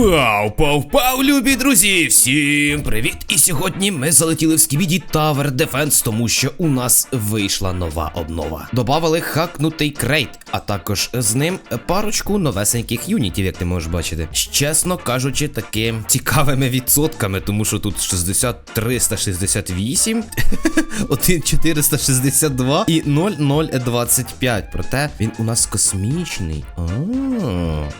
Пау, пау, пау, любі друзі! Всім привіт! І сьогодні ми залетіли в Скібіді Tower Defense, тому що у нас вийшла нова обнова. Добавили хакнутий крейт, а також з ним парочку новесеньких юнітів, як ти можеш бачити. Чесно кажучи, таким цікавими відсотками, тому що тут 60 368, 1 462 і 0025. Проте він у нас космічний.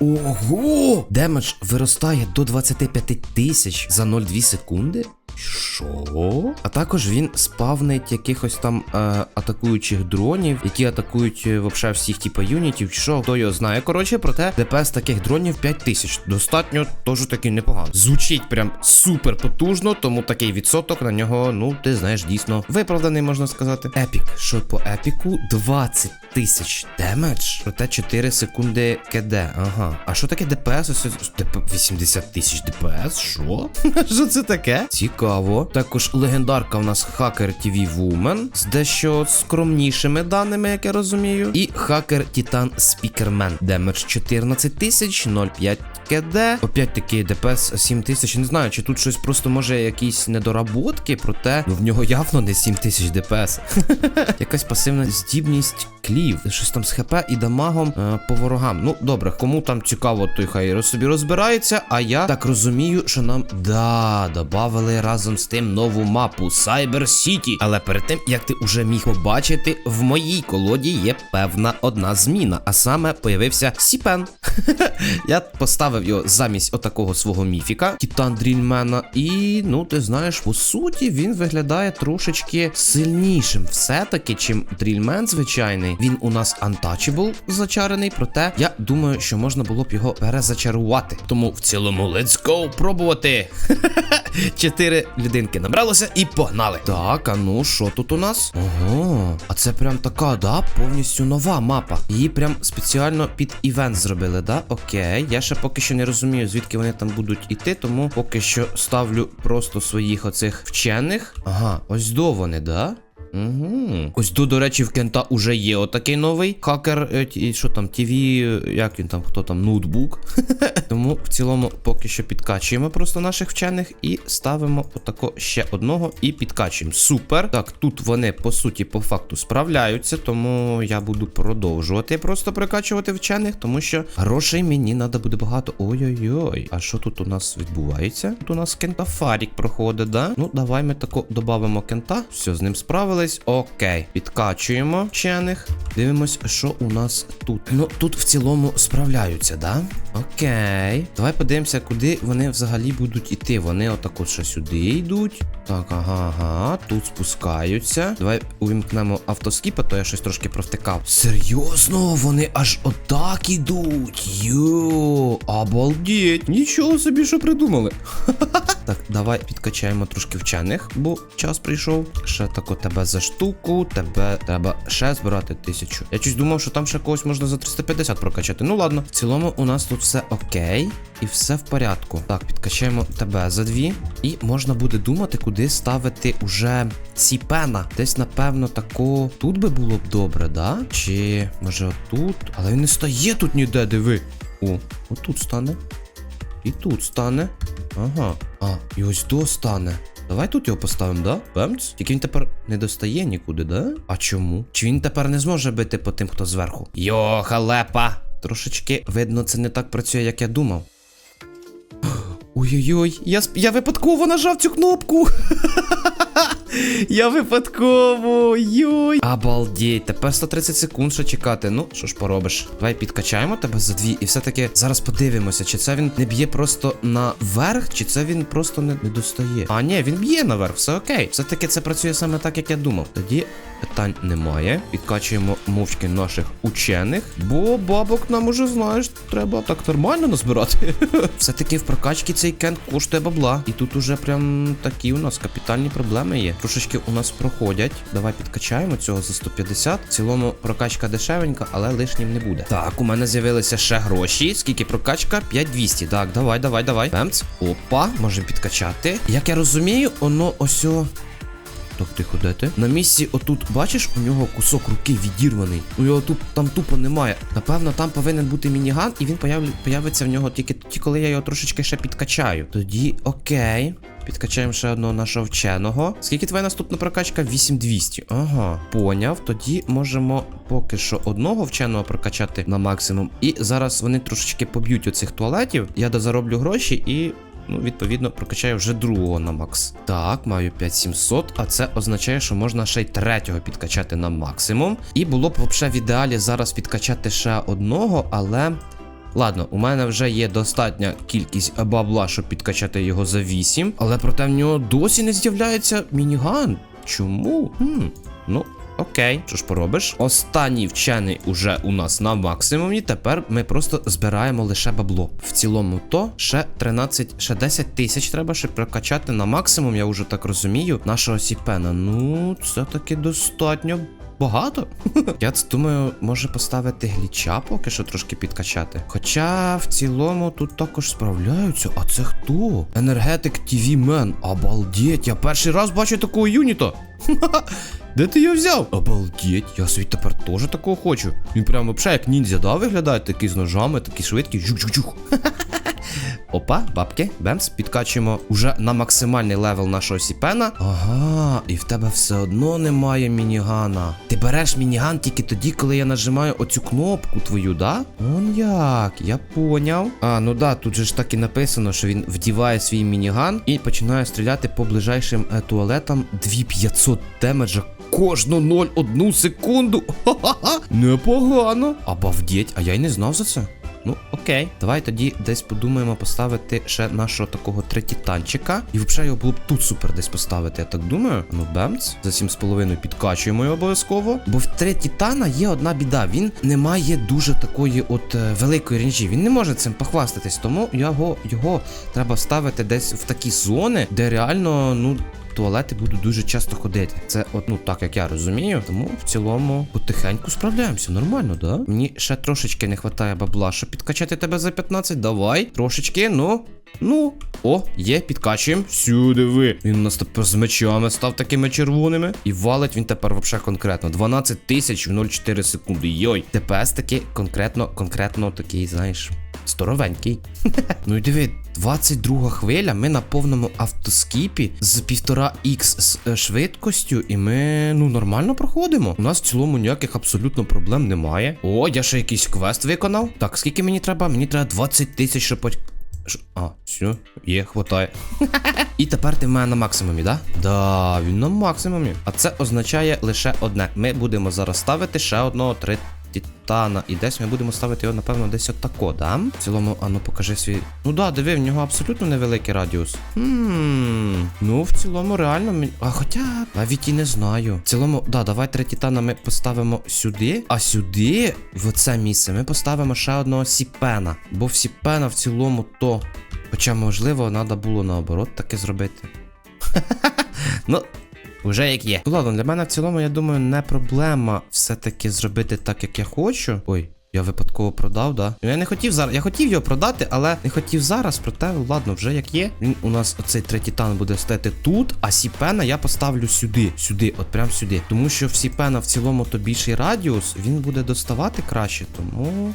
Ого! Демедж виростає до 25 тисяч за 0,2 секунди. Що? А також він спавнить якихось там е, атакуючих дронів, які атакують е, вообще всіх типа юнітів, що, хто його знає. Коротше, проте ДПС таких дронів 5000. Достатньо теж таки непогано. Звучить прям супер потужно, тому такий відсоток на нього, ну, ти знаєш, дійсно виправданий, можна сказати. Епік. Що по епіку? 20 тисяч демедж, проте 4 секунди КД. Ага. А що таке ДПС? Ось ось ДП 80 тисяч ДПС? Що? Що це таке? Цікаво. Також легендарка у нас хакер TV Woman з дещо скромнішими даними, як я розумію. І хакер Титан Спікермен. Демедж 14 тисяч, 0,5 КД. Опять таки ДПС 7 тисяч. Не знаю, чи тут щось просто може якісь недоработки, проте ну, в нього явно не 7 тисяч ДПС. Якась пасивна здібність клів. Щось там з ХП і дамагом е, по ворогам. Ну, добре, кому там цікаво, той хай собі розбирається. А я так розумію, що нам да, добавили разом з тим нову мапу Cyber City. Але перед тим, як ти уже міг побачити, в моїй колоді є певна одна зміна. А саме появився Сіпен. Я поставив його замість отакого свого міфіка, Титан Дрільмена. І, ну, ти знаєш, по суті, він виглядає трошечки сильнішим. Все-таки, чим Дрільмен звичайний. Він у нас untouchable зачарений, проте я думаю, що можна було б його перезачарувати. Тому в цілому, let's go пробувати. Чотири людинки набралося і погнали. Так, а ну що тут у нас? Ого, а це прям така, да, повністю нова мапа. Її прям спеціально під івент зробили, да? Окей. Я ще поки що не розумію, звідки вони там будуть іти, тому поки що ставлю просто своїх оцих вчених. Ага, ось до вони, да? Угу. Ось тут, до речі, в Кента уже є отакий новий хакер. е, Що там, ТВ, як він там, хто там, ноутбук. Тому в цілому поки що підкачуємо просто наших вчених і ставимо отако ще одного і підкачуємо. Супер. Так, тут вони по суті, по факту справляються, тому я буду продовжувати просто прикачувати вчених, тому що грошей мені треба буде багато. Ой-ой-ой. А що тут у нас відбувається? Тут у нас кента Фарік проходить, да? Ну, давай ми тако додамо кента. Все, з ним справились. Окей. Підкачуємо вчених. Дивимось, що у нас тут. Ну, тут в цілому справляються, да? Окей. Давай подивимося, куди вони взагалі будуть іти. Вони отако ще сюди йдуть. Так, ага, ага. Тут спускаються. Давай увімкнемо автоскіп, а то я щось трошки провтикав. Серйозно, вони аж отак ідуть. Йо, обалдеть. Нічого собі, що придумали. Так, давай підкачаємо трошки вчених, бо час прийшов. Ще тако тебе за штуку, тебе треба ще збирати тисячу. Я щось думав, що там ще когось можна за 350 прокачати. Ну ладно, в цілому у нас тут все окей. І все в порядку. Так, підкачаємо тебе за дві. І можна буде думати, куди ставити уже ці пена. Десь, напевно, тако. Тут би було б добре, да? Чи може отут? Але він не стає тут ніде, диви. О, отут стане. І тут стане. Ага. А, і ось до стане. Давай тут його поставимо, да? Бемц? Тільки він тепер не достає нікуди, да? А чому? Чи він тепер не зможе бити по тим, хто зверху? Йо, халепа! Трошечки видно, це не так працює, як я думав. Ой-ой-ой, я, я випадково нажав цю кнопку. Я випадково. Йой. Обалдеть, тепер 130 секунд ще чекати. Ну, що ж поробиш? Давай підкачаємо тебе за дві. І все-таки зараз подивимося, чи це він не б'є просто наверх, чи це він просто не, не достає. А, ні, він б'є наверх, все окей. Все-таки це працює саме так, як я думав. Тоді питань немає. Підкачуємо мовчки наших учених, бо бабок нам уже знаєш, треба так нормально назбирати. Все-таки в прокачці цей кент коштує бабла. І тут уже прям такі у нас капітальні проблеми є. Трошечки у нас проходять. Давай підкачаємо цього за 150. В цілому прокачка дешевенька, але лишнім не буде. Так, у мене з'явилися ще гроші. Скільки прокачка? 5200. Так, давай, давай, давай. Бемц. Опа, можемо підкачати. Як я розумію, воно ось. Так, тихо, де ти? На місці, отут, бачиш, у нього кусок руки відірваний. У нього тут там тупо немає. Напевно, там повинен бути мініган, і він появ... появиться в нього тільки тоді, коли я його трошечки ще підкачаю. Тоді окей. Підкачаємо ще одного нашого вченого. Скільки твоя наступна прокачка? 8200. Ага, поняв. Тоді можемо поки що одного вченого прокачати на максимум. І зараз вони трошечки поб'ють оцих туалетів. Я дозароблю гроші і. Ну, відповідно, прокачаю вже другого на макс. Так, маю 5700, а це означає, що можна ще й третього підкачати на максимум. І було б взагалі в ідеалі зараз підкачати ще одного, але. Ладно, у мене вже є достатня кількість бабла, щоб підкачати його за 8, але проте в нього досі не з'являється мініган. Чому? Хм, ну. Окей, що ж поробиш? Останній вчений уже у нас на максимумі. Тепер ми просто збираємо лише бабло. В цілому то ще 13, ще 10 тисяч треба, щоб прокачати на максимум, я вже так розумію, нашого сіпена. Ну, це таки достатньо багато. Я думаю, може поставити гліча поки що трошки підкачати. Хоча в цілому тут також справляються. А це хто? Енергетик TV Мен. Обалдеть, я перший раз бачу такого юніта. Де ти його взяв? Обалдеть, я собі тепер теж такого хочу. Він прямо взагалі як ніндзя, да, виглядає, такий з ножами, такий швидкий. Жук-жук-жук. Опа, бабки, бемс, підкачуємо уже на максимальний левел нашого сіпена. Ага, і в тебе все одно немає мінігана. Ти береш мініган тільки тоді, коли я нажимаю оцю кнопку твою, да? Он як, я поняв. А, ну да, тут же ж так і написано, що він вдіває свій мініган і починає стріляти по ближайшим е, туалетам 2500 демеджа кожну 0,1 секунду. Ха-ха-ха. Непогано. Обавдеть, а я й не знав за це. Ну, окей, давай тоді десь подумаємо поставити ще нашого такого третітанчика. І взагалі його було б тут супер десь поставити, я так думаю. Ну, бемц, за 7,5 підкачуємо його обов'язково. Бо в третітана є одна біда. Він не має дуже такої от е, великої ренжі. Він не може цим похвастатись, тому його, його треба ставити десь в такі зони, де реально, ну. Туалети будуть дуже часто ходити. Це, от, ну так як я розумію. Тому в цілому потихеньку справляємося. Нормально, да? Мені ще трошечки не вистачає бабла, щоб підкачати тебе за 15. Давай. Трошечки, ну. Ну, о, є, підкачуємо. Сюди ви. Він у нас тепер з мечами став такими червоними. І валить він тепер взагалі конкретно. 12 тисяч в 0,4 секунди. Йой. ДПС таки конкретно, конкретно такий, знаєш. Здоровенький. ну і диви, 22 хвиля. Ми на повному автоскіпі з 1,5х з е, швидкостю, і ми ну нормально проходимо. У нас в цілому ніяких абсолютно проблем немає. О, я ще якийсь квест виконав. Так, скільки мені треба? Мені треба 20 тисяч, щоб. А, все, є, хватає. І тепер ти в мене на максимумі, да? Да, він на максимумі. А це означає лише одне. Ми будемо зараз ставити ще одного три. Титана, і десь ми будемо ставити його, напевно, десь отако, да? В цілому, а ну покажи свій. Ну да, диви, в нього абсолютно невеликий радіус. Хм. Ну, в цілому, реально мені. А хоча навіть і не знаю. В цілому, да, давай три титана ми поставимо сюди. А сюди, в це місце, ми поставимо ще одного сіпена. Бо в сіпена в цілому то. Хоча, можливо, треба було наоборот таке зробити. Ну, Уже як є. Ладно, для мене в цілому, я думаю, не проблема все-таки зробити так, як я хочу. Ой. Я випадково продав, да? Я не хотів зараз. Я хотів його продати, але не хотів зараз. Проте, ладно, вже як є. Він у нас оцей третій тан буде стояти тут, а сіпена я поставлю сюди. Сюди, от прям сюди. Тому що в сіпена в цілому то більший радіус, він буде доставати краще, тому.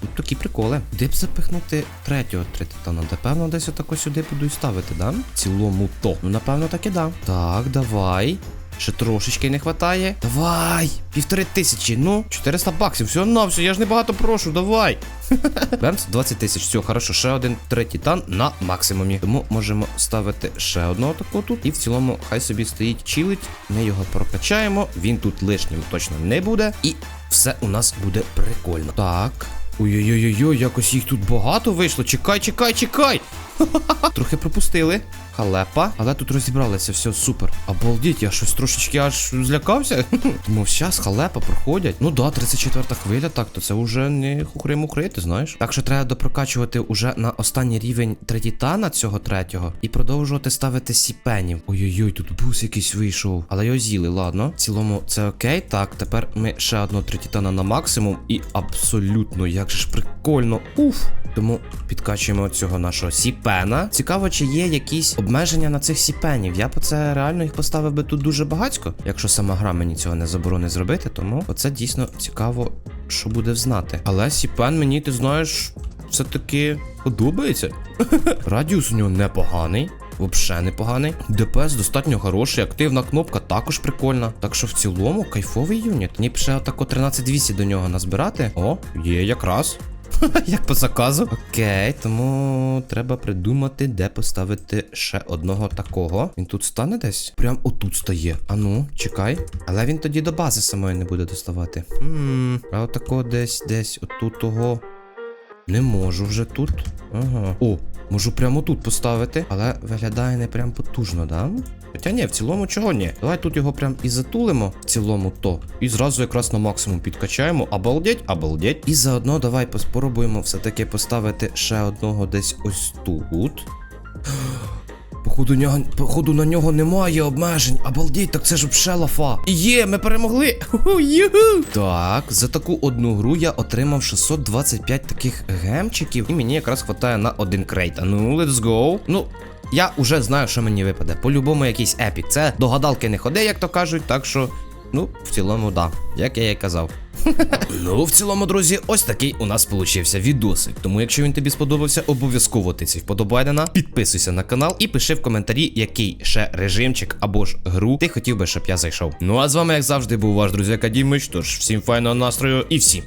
Тут такі приколи. Де б запихнути третього третитана? Напевно, десь отако сюди буду і ставити, да? В цілому то. Ну, напевно, так і да. Так, давай. Ще трошечки не хватає. Давай! Півтори тисячі, ну, 400 баксів. Все на все, я ж не багато прошу, давай. Бемс, 20 тисяч. Все, хорошо, ще один третій тан на максимумі. Тому можемо ставити ще одного такого тут. І в цілому, хай собі стоїть, чилить. Ми його прокачаємо. Він тут лишнім точно не буде. І все у нас буде прикольно. Так. Ой-ой-ой, якось їх тут багато вийшло. Чекай, чекай, чекай. Трохи пропустили. Халепа, але тут розібралися, все супер. Обалдіть, я щось трошечки аж злякався. Думав, щас халепа проходять. Ну да, 34 хвиля, так, то це вже не хухри-мухри, ти знаєш. Так що треба допрокачувати уже на останній рівень третітана цього третього і продовжувати ставити сіпенів. Ой-ой-ой, тут бус якийсь вийшов. Але його з'їли, ладно. В цілому це окей. Так, тепер ми ще одного третітана на максимум. І абсолютно, як же ж прикольно. Уф. Тому підкачуємо цього нашого сіпена. Цікаво, чи є якісь обмеження на цих сіпенів. Я б це реально їх поставив би тут дуже багатько, якщо сама гра мені цього не заборонить зробити. Тому оце дійсно цікаво, що буде взнати. Але сіпен мені, ти знаєш, все-таки подобається. Радіус у нього непоганий. Взагалі непоганий. ДПС достатньо хороший, активна кнопка також прикольна. Так що в цілому кайфовий юніт. Мені б ще отако 13200 до нього назбирати. О, є якраз. Як по заказу. Окей, тому треба придумати, де поставити ще одного такого. Він тут стане десь? Прям отут стає. Ану, чекай. Але він тоді до бази самої не буде доставати. Ммм, а отако десь, десь, отут того. Не можу вже тут. Ага. О, можу прямо тут поставити, але виглядає не прям потужно, да? Хоча ні, в цілому чого ні. Давай тут його прям і затулимо, в цілому то. І зразу якраз на максимум підкачаємо. Обалдеть, обалдеть. І заодно давай поспробуємо все-таки поставити ще одного десь ось тут. Походу, нього, походу на нього немає обмежень. Обалдіть, так це ж вже лафа. Є, ми перемогли. Юху. Так, за таку одну гру я отримав 625 таких гемчиків, і мені якраз хватає на один крейт. А ну, let's go. Ну. Я уже знаю, що мені випаде. По-любому якийсь епік. Це до гадалки не ходи, як то кажуть, так що. Ну, в цілому, да, як я і казав. Ну, в цілому, друзі, ось такий у нас получився відосик. Тому, якщо він тобі сподобався, обов'язково тиці вподобайдена, підписуйся на канал і пиши в коментарі, який ще режимчик або ж гру ти хотів би, щоб я зайшов. Ну а з вами, як завжди, був ваш друзі Акадімич. Тож всім файного настрою і всім